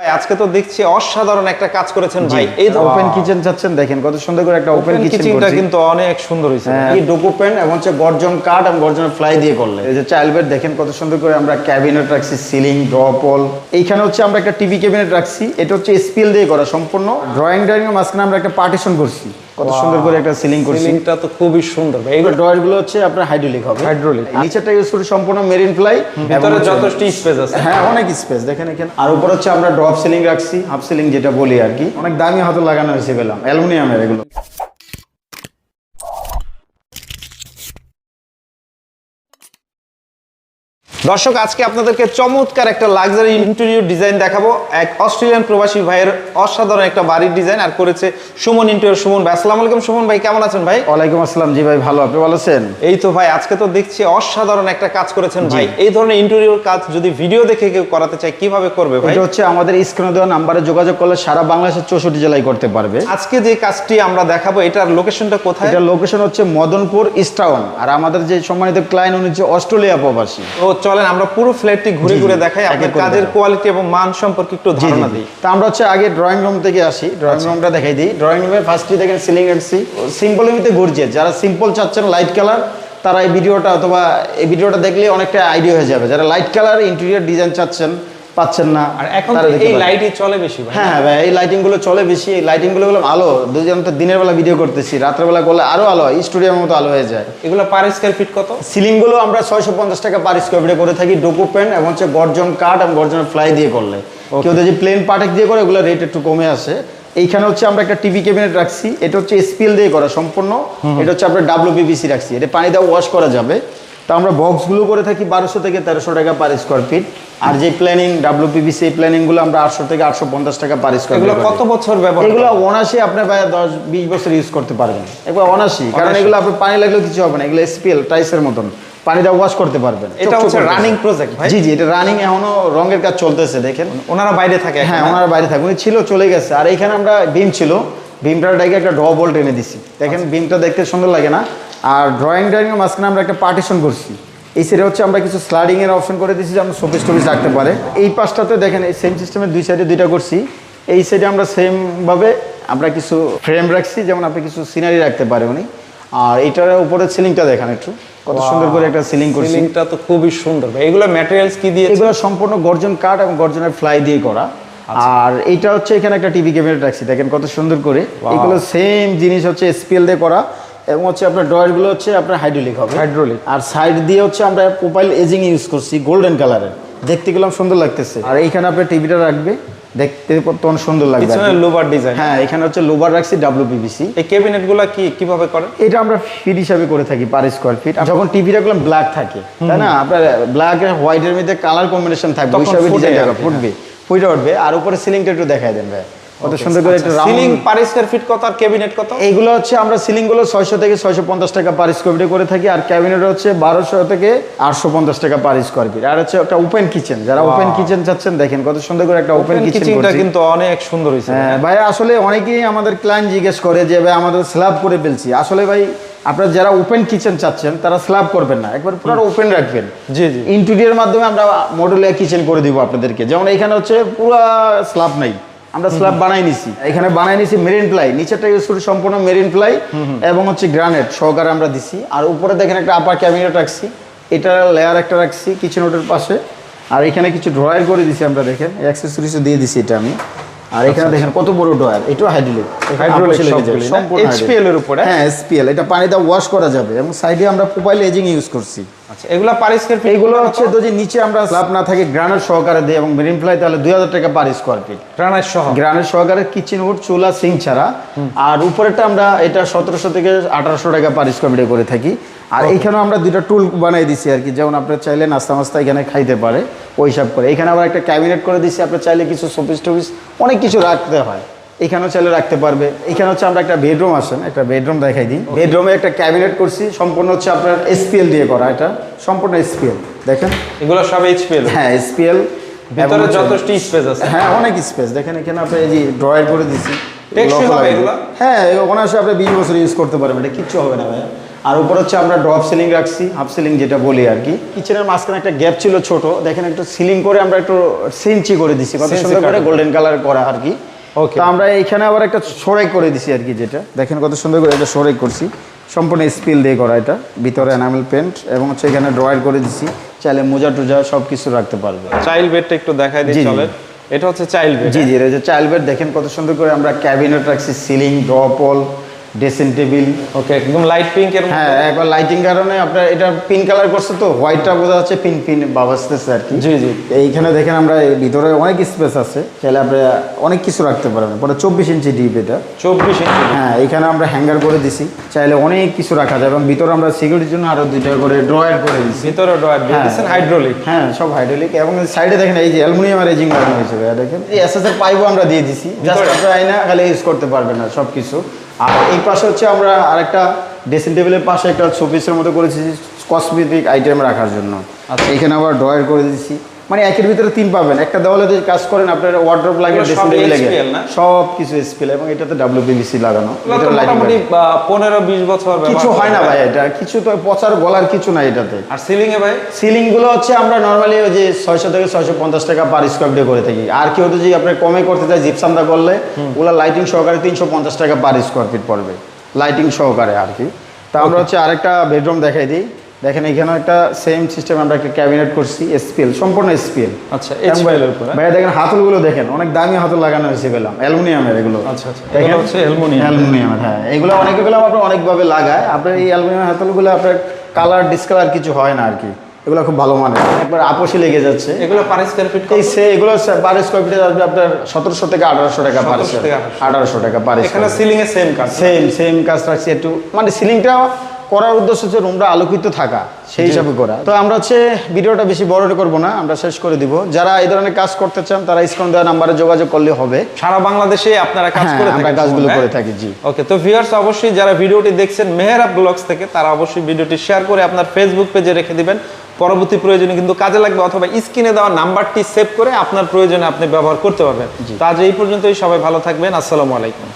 ভাই আজকে তো দেখছি অসাধারণ একটা কাজ করেছেন ভাই। এই ওপেন কিচেন চাচ্ছেন দেখেন কত সুন্দর করে একটা ওপেন ওপেন কিচেন কিচেনটা কিন্তু অনেক সুন্দর হয়েছে। এই ডোকো এবং হচ্ছে গর্জন কাঠ এবং গর্জন ফ্লাই দিয়ে করলে এই যে চাইল্ড বেড দেখেন কত সুন্দর করে আমরা ক্যাবিনেট রাখছি সিলিং ড্রপল এইখানে হচ্ছে আমরা একটা টিভি ক্যাবিনেট রাখছি এটা হচ্ছে স্পিল দিয়ে করা সম্পূর্ণ। ড্রয়িং ডাইনিং এর মাঝখানে আমরা একটা পার্টিশন করছি। কত সুন্দর করে একটা সিলিং করছি। সিলিংটা তো খুবই সুন্দর ভাই। এইগুলো ড্রয়ারগুলো হচ্ছে আপনার হাইড্রোলিক হবে। হাইড্রোলিক নিচেরটা ইউজ করে সম্পূর্ণ মেরিন ফ্লাই ভিতরে যথেষ্ট স্পেস আছে। হ্যাঁ অনেক স্পেস দেখেন এখানে। আর উপর হচ্ছে আমরা ড্রপ সিলিং রাখছি হাফ সিলিং যেটা বলি আর কি। অনেক দামি হাতে লাগানো হয়েছে পেলাম অ্যালুমিনিয়ামের এগুলো। দর্শক আজকে আপনাদেরকে চমৎকার একটা লাক্সারি ইন্টেরিয়র ডিজাইন দেখাবো। এক অস্ট্রেলিয়ান প্রবাসী ভাইয়ের অসাধারণ একটা বাড়ির ডিজাইন আর করেছে সুমন ইন্টেরিয়র সুমন ভাই আসসালামু আলাইকুম সুমন ভাই কেমন আছেন ভাই? ওয়ালাইকুম আসসালাম জি ভাই ভালো আপনি ভালো আছেন? এই তো ভাই আজকে তো দেখছি অসাধারণ একটা কাজ করেছেন ভাই। এই ধরনের ইন্টেরিয়র কাজ যদি ভিডিও দেখে কেউ করাতে চায় কীভাবে করবে ভাই? এটা হচ্ছে আমাদের স্ক্রিনে দেওয়া নাম্বারে যোগাযোগ করলে সারা বাংলাদেশের চৌষট্টি জেলায় করতে পারবে। আজকে যে কাজটি আমরা দেখাবো এটার লোকেশনটা কোথায়? এটা লোকেশন হচ্ছে মদনপুর ইস্টাউন আর আমাদের যে সম্মানিত ক্লায়েন্ট উনি হচ্ছে অস্ট্রেলিয়া প্রবাসী। তো চলেন আমরা পুরো ফ্ল্যাটটি ঘুরে ঘুরে দেখাই আপনার কাজের কোয়ালিটি এবং মান সম্পর্কে একটু ধারণা দিই। তো আমরা হচ্ছে আগে ড্রয়িং রুম থেকে আসি। ড্রয়িং রুমটা দেখাই দিই। ড্রয়িং রুমে ফার্স্টই দেখেন সিলিং রাখছি সিম্পল এমনিতে ঘুরছে যারা সিম্পল চাচ্ছেন লাইট কালার তারা এই ভিডিওটা অথবা এই ভিডিওটা দেখলে অনেকটা আইডিয়া হয়ে যাবে। যারা লাইট কালার ইন্টেরিয়ার ডিজাইন চাচ্ছেন পাচ্ছেন না। আর এখন এই লাইটই চলে বেশি ভাই। হ্যাঁ হ্যাঁ ভাই এই লাইটিংগুলো চলে বেশি। এই লাইটিংগুলো আলো। দুজন তো দিনের বেলা ভিডিও করতেছি রাতের বেলা করলে আরও আলো হয় স্টুডিওর মতো আলো হয়ে যায়। এগুলো পার স্কয়ার ফিট কত? সিলিংগুলো আমরা ছয়শো পঞ্চাশ টাকা পার স্কোয়ার ফিটে করে থাকি ডোকো পেন এবং হচ্ছে গর্জন কাঠ এবং গর্জন ফ্লাই দিয়ে করলে। কেউ যদি প্লেন পাটেক দিয়ে করে এগুলো রেট একটু কমে আসে। এইখানে হচ্ছে আমরা একটা টিভি ক্যাবিনেট রাখছি। এটা হচ্ছে স্পিল দিয়ে করা সম্পূর্ণ। এটা হচ্ছে আমরা ডাব্লিউপিভিসি রাখছি। এটা পানি দিয়ে ওয়াশ করা যাবে। তো আমরা বক্সগুলো করে থাকি বারোশো থেকে তেরোশো টাকা পার স্কোয়ার ফিট আর যে প্ল্যানিং ডাব্লিউপিভিসি এই প্ল্যানিংগুলো আমরা আটশো থেকে আটশো পঞ্চাশ টাকা পার স্কোয়ার এগুলো কত বছর ব্যবহার এগুলো অনাশি আপনার ভাই দশ বিশ বছর ইউজ করতে পারবেন। একবার অনাশি কারণ এগুলো আপনার পানি লাগলেও কিছু হবে না এগুলো স্পিল টাইসের মতন। পানি দিয়ে ওয়াশ করতে পারবেন। এটা হচ্ছে রানিং প্রজেক্ট ভাই। জি জি এটা রানিং এখনও রঙের কাজ চলতেছে দেখেন। ওনারা বাইরে থাকে হ্যাঁ ওনারা বাইরে থাকে। উনি ছিল চলে গেছে। আর এখানে আমরা বিম ছিল। ডাইকে একটা ড্র বল্ট এনে দিছি। দেখেন বিমটা দেখতে সুন্দর লাগে না। আর ড্রয়িং ড্রয়িংয়ের মাঝখানে আমরা একটা পার্টিশন করছি। এই সাইডে হচ্ছে আমরা কিছু স্লাইডিং এর অপশন করে দিয়েছি যে আমরা শোপিস টপিস রাখতে পারে। এই পাশটাতে দেখেন এই সেম সিস্টেমের দুই সাইডে দুইটা করছি। এই সাইডে আমরা সেমভাবে আমরা কিছু ফ্রেম রাখছি যেমন আপনি কিছু সিনারি রাখতে পারে উনি। আর এটার উপরে সিলিংটা দেখেন একটু। কত সুন্দর করে একটা সিলিং করছি। সিলিংটা তো খুবই সুন্দর এগুলো ম্যাটেরিয়ালস কি দিয়ে এগুলো সম্পূর্ণ গর্জন কাঠ এবং গর্জনের ফ্লাই দিয়ে করা। আচ্ছা। আর এটা হচ্ছে এখানে একটা টিভি ক্যাবিনেট রাখছি। দেখেন কত সুন্দর করে। এগুলো সেম জিনিস হচ্ছে স্পিল দিয়ে করা। এবং হচ্ছে আপনার ড্রয়ারগুলো হচ্ছে আপনার হাইড্রোলিক হবে। Hydraulic। আর সাইড দিয়ে হচ্ছে আমরা প্রোফাইল এজিং ইউজ করছি গোল্ডেন কালারের দেখতে গেলাম সুন্দর লাগতেছে। আর এইখানে আপনার টিভিটা রাখবে দেখতে তখন সুন্দর লাগবে পিছনে কি। ডিজাইন হ্যাঁ এখানে হচ্ছে লোবার রাখছি ডাব্লিউপিভিসি এই ক্যাবিনেটগুলা কি কীভাবে করেন এটা আমরা ফিট হিসাবে করে থাকি পার স্কোয়ার ফিট যখন টিভিটা গুলো ব্ল্যাক থাকে তাই না? আপনার ব্ল্যাক আর হোয়াইটের মধ্যে কালার কম্বিনেশন থাকবে ওই হিসাবে ফুটবে ফুটে উঠবে। আর উপরে সিলিংটা একটু দেখাই দেন ভাই। কত সুন্দর করে একটু সিলিং পার স্কয়ার ফিট কত আর ক্যাবিনেট কত? এইগুলো হচ্ছে আমরা সিলিংগুলো থেকে টাকা পার স্কোয়ার ফিটে করে থাকি আর ক্যাবিনেট হচ্ছে বারোশো থেকে আটশো পঞ্চাশ টাকা পার স্কোয়ার ফিট আর হচ্ছে একটা ওপেন কিচেন যারা ওপেন কিচেন চাচ্ছেন দেখেন কত সুন্দর করে একটা ওপেন কিচেন কিচেনটা কিন্তু অনেক সুন্দর হয়েছে। হ্যাঁ ভাই আসলে অনেকেই আমাদের ক্লায়েন্ট জিজ্ঞেস করে যে ভাই আমাদের স্ল্যাব করে ফেলছি। আসলে ভাই আপনারা যারা ওপেন কিচেন চাচ্ছেন তারা স্ল্যাব করবেন না। একবার পুরো ওপেন রাখবেন। জি জি। ইন্টেরিয়র মাধ্যমে আমরা মডুলার কিচেন করে দিব আপনাদেরকে। যেমন এখানে হচ্ছে পুরো স্ল্যাব নাই। আমরা স্ল্যাব বানাই নিছি। এখানে বানাই নিছি মেরিন প্লাই নিচেরটা ইউজ করি সম্পূর্ণ মেরিন প্লাই এবং হচ্ছে গ্রানাইট সহকারে আমরা দিছি। আর উপরে দেখেন একটা আপার ক্যাবিনেট রাখছি। এটা লেয়ার একটা রাখছি কিচেন নোটের পাশে। আর এখানে কিছু ড্রয়ার করে দিছি আমরা দেখেন। অ্যাক্সেসরিজও দিয়ে দিছি এটা আমি। আর এখানে দেখেন কত বড় ড্রয়ার এটাও হাইড্রোলিক এর উপরে? হ্যাঁ এসপিএল এটা পানিতে ওয়াশ করা যাবে এবং সাইডে আমরা প্রোফাইল এজিং ইউজ করছি। আচ্ছা এগুলা পার স্কয়ার ফিট এইগুলো হচ্ছে যদি নিচে আমরা স্ল্যাব না থাকে গ্রানাইট সহকারে দিই এবং মেরিন ফ্লাই তাহলে দুই হাজার টাকা পার স্কোয়ার ফিট গ্রানাইট সহ? গ্রানাইট সহকারে কিচেন উড চুলা সিং ছাড়া। আর উপরেরটা আমরা এটা সতেরোশো থেকে আঠারোশো টাকা পার স্কোয়ার ফিটে করে থাকি। আর এইখানেও আমরা দুইটা টুল বানিয়ে দিছি আর কি। যেমন আপনার চাইলে নাস্তা মাস্তা এখানে খাইতে পারে ওই করে। এখানে আবার একটা ক্যাবিনেট করে দিছি আপনার চাইলে কিছু শোপিস টপিস অনেক কিছু রাখতে হয়। এখানেও চাইলে রাখতে পারবে। এখানে হচ্ছে আমরা একটা বেডরুম আসেন একটা বেডরুম দেখাই দিই। বেডরুমে একটা ক্যাবিনেট করছি সম্পূর্ণ হচ্ছে আপনার এসপিএল দিয়ে করা এটা। সম্পূর্ণ এসপিএল দেখেন। এগুলো সব এইচপিএল হ্যাঁ এসপিএল ভিতরে যথেষ্ট স্পেস আছে। হ্যাঁ অনেক স্পেস দেখেন এখানে আপনি এই যে ড্রয়ার করে দিছি হ্যাঁ অনায়াসে আপনি বিশ বছর ইউজ করতে পারবেন এটা কিচ্ছু হবে না ভাই আর উপর হচ্ছে আমরা ড্রপ সিলিং রাখছি হাফ সিলিং যেটা বলি আর কি। কিচেনের মাঝখানে একটা গ্যাপ ছিল ছোট দেখেন একটু সিলিং করে আমরা একটু সেঞ্চি করে দিছি। কত সুন্দর করে গোল্ডেন কালার করা আর কি. তো আমরা এখানে আবার একটা সরাই করে দিছি আর কি যেটা। দেখেন কত সুন্দর করে এটা সরাই করছি। সম্পূর্ণ স্পিল দিয়ে করা এটা। ভিতরে এনামেল পেন্ট এবং হচ্ছে এখানে ড্রয়ার করে দিছি। চাইলে মোজা টোজা সব কিছু রাখতে পারবে। চাইল্ড বেডটা একটু দেখাই দিই। চলে এটা হচ্ছে চাইল্ড বেড জি জি এটা যে চাইল্ড বেড দেখেন কত সুন্দর করে আমরা ক্যাবিনেট রাখছি সিলিং ড্রপল ড্রেসিং টেবিল ওকে একদম লাইট পিঙ্ক এর হ্যাঁ একবার লাইটিং কারণে আপনার এটা পিঙ্ক কালার করছে তো হোয়াইটটা বোঝা যাচ্ছে পিঙ্ক পিঙ্ক বাবাসতেছে আর কি। জি জি। এইখানে দেখেন আমরা ভিতরে অনেক স্পেস আছে চাইলে আপনি অনেক কিছু রাখতে পারবেন পরে চব্বিশ ইঞ্চি ডিপ এটা। চব্বিশ ইঞ্চি হ্যাঁ এখানে আমরা হ্যাঙ্গার করে দিছি চাইলে অনেক কিছু রাখা যায় এবং ভিতরে আমরা সিকিউরিটির জন্য আরও দুইটা করে ড্রয়ার করে দিছি। ভিতরে ড্রয়ার দিয়ে হ্যাঁ। হাইড্রোলিক হ্যাঁ সব হাইড্রোলিক এবং সাইডে দেখেন এই যে অ্যালুমিনিয়াম রেজিং লাগানো হয়েছে দেখেন। এই এসএস এর পাইপও আমরা দিয়ে দিছি জাস্ট? আপনার আইনা খালি ইউজ করতে পারবেন না সব কিছু আর এই পাশে হচ্ছে আমরা আরেকটা ড্রেসিং টেবিলের পাশে একটা শোপিসের মতো করেছি কসমেটিক আইটেম রাখার জন্য। আচ্ছা। এখানে আবার ড্রয়ার করে দিয়েছি। মানে একের ভিতরে তিন পাবেন। একটা দেওয়ালে যদি কাজ করেন আপনার ওয়ার্ড্রপ লাগে ড্রেসিং টেবিল লাগে? সব কিছু এসপিএল এবং এটাতে ডাব্লিউপিভিসি লাগানো। lighting মোটামুটি লাগানো। পনেরো বিশ বছর কিছু হয় না ভাই এটা। কিছু তো পচার গলার কিছু নাই এটাতে। আর সিলিং এ ভাই? সিলিংগুলো হচ্ছে আমরা নর্মালি ওই যে ছয়শো থেকে ছয়শো পঞ্চাশ টাকা পার স্কোয়ার ফিটে করে থাকি। আর কেউ যদি আপনার কমে করতে চায় জিপসামটা করলে ওগুলো লাইটিং সহকারে তিনশো পঞ্চাশ টাকা পার স্কোয়ার ফিট পড়বে। লাইটিং সহকারে আর কি। তা আমরা হচ্ছে আরেকটা বেডরুম দেখাই দিই। দেখেন এখানে একটা সেম সিস্টেম আমরা একটা ক্যাবিনেট করছি এসপিএল সম্পূর্ণ এসপিএল আচ্ছা উপরে। দেখেন হাতলগুলো দেখেন অনেক দামি হাতল লাগানো হয়েছে পেলাম অ্যালুমিনিয়ামের এগুলো। আচ্ছা, আচ্ছা। দেখেন? এগুলো হচ্ছে অ্যালুমিনিয়াম। অ্যালুমিনিয়ামের হ্যাঁ এগুলো অনেকে পেলাম আপনার অনেকভাবে লাগায় আপনার এই অ্যালুমিনিয়াম হাতলগুলো আপনার কালার ডিসকালার কিছু হয় না আর কি এগুলো খুব ভালো মানে একবার আপোষে লেগে যাচ্ছে। এগুলো পার স্কয়ার ফিট এই সে এগুলো পার স্কোয়ার ফিটে আসবে আপনার সতেরোশো থেকে আঠারোশো টাকা পার 1700 থেকে 1800 আঠারোশো টাকা পার এখানে সিলিং এ সেম কাজ। সেম সেম কাজ রাখছি একটু মানে সিলিংটা করার উদ্দেশ্য হচ্ছে রুমটা আলোকিত থাকা সেই হিসাবে করা। তো আমরা হচ্ছে ভিডিওটা বেশি বড় করব না আমরা শেষ করে দিব। যারা এই ধরনের কাজ করতে চান তারা স্ক্রিন দেওয়া নাম্বারে যোগাযোগ করলে হবে। সারা বাংলাদেশে আপনারা কাজ হ্যাঁ, করে আমরা কাজগুলো করে হ্যাঁ? থাকি, জি। ওকে তো ভিউয়ার্স অবশ্যই যারা ভিডিওটি দেখছেন মেহেরাব ব্লগস থেকে তারা অবশ্যই ভিডিওটি শেয়ার করে আপনার ফেসবুক পেজে রেখে দিবেন। পরবর্তী প্রয়োজনে কিন্তু কাজে লাগবে অথবা স্ক্রিনে দেওয়া নাম্বারটি সেভ করে আপনার প্রয়োজনে আপনি ব্যবহার করতে পারবেন। তো আজ এই পর্যন্তই সবাই ভালো থাকবেন আসসালামু আলাইকুম।